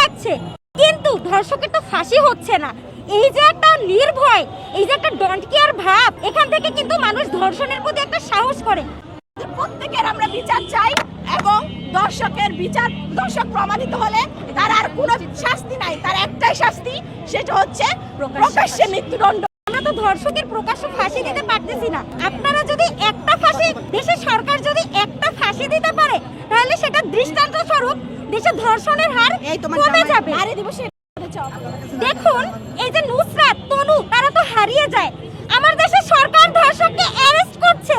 রাখছে। কিন্তু ধর্ষকের তো ফাঁসি হচ্ছে না। এই যে একটা নির্ভয় এই যে একটা ডন্ট কেয়ার ভাব এখান থেকে কিন্তু মানুষ ধর্ষণের প্রতি একটা সাহস করে। প্রত্যেকের আমরা বিচার চাই এবং দর্শকের বিচার দর্শক প্রমাণিত হলে তার আর কোনো শাস্তি নাই। তার একটাই শাস্তি সেটা হচ্ছে প্রকাশ্যে মৃত্যুদণ্ড। আমরা তো ধর্ষকের প্রকাশ্য ফাঁসি দিতে পারতেছি না। আপনারা যদি একটা ফাঁসি দেশের সরকার যদি একটা ফাঁসি দিতে পারে তাহলে সেটা দৃষ্টান্ত স্বরূপ দেশে ধর্ষণের হার কমে যাবে। দেখুন এই যে নুসরাত তনু তারা তো হারিয়ে যায়। আমার দেশের সরকার ধর্ষককে অ্যারেস্ট করছে।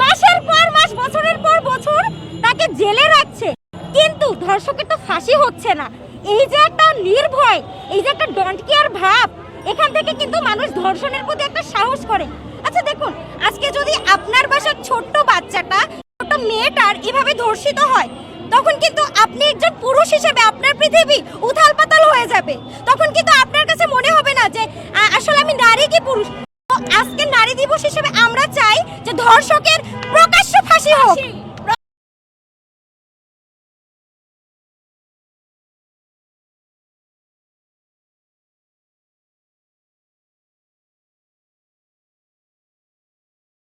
মাসের পর মাস বছরের পর বছর তাকে জেলে রাখছে। কিন্তু ধর্ষকের তো ফাঁসি হচ্ছে না। এই যে একটা নির্ভয় এই যে একটা ডন্ট কেয়ার ভাব এখান থেকে কিন্তু মানুষ ধর্ষণের প্রতি একটা সাহস করে। আচ্ছা দেখুন আজকে যদি আপনার বাসার ছোট্ট বাচ্চাটা ছোট্ট মেয়েটার এভাবে ধর্ষিত হয় তখন কিন্তু আপনি একজন পুরুষ হিসেবে আপনার পৃথিবী উথাল পাতাল হয়ে যাবে। তখন কিন্তু আপনার কাছে মনে হবে না যে আসলে আমি নারী কি পুরুষ? আজকে নারী দিবস হিসেবে আমরা চাই যে ধর্ষকের প্রকাশ্য ফাঁসি হোক।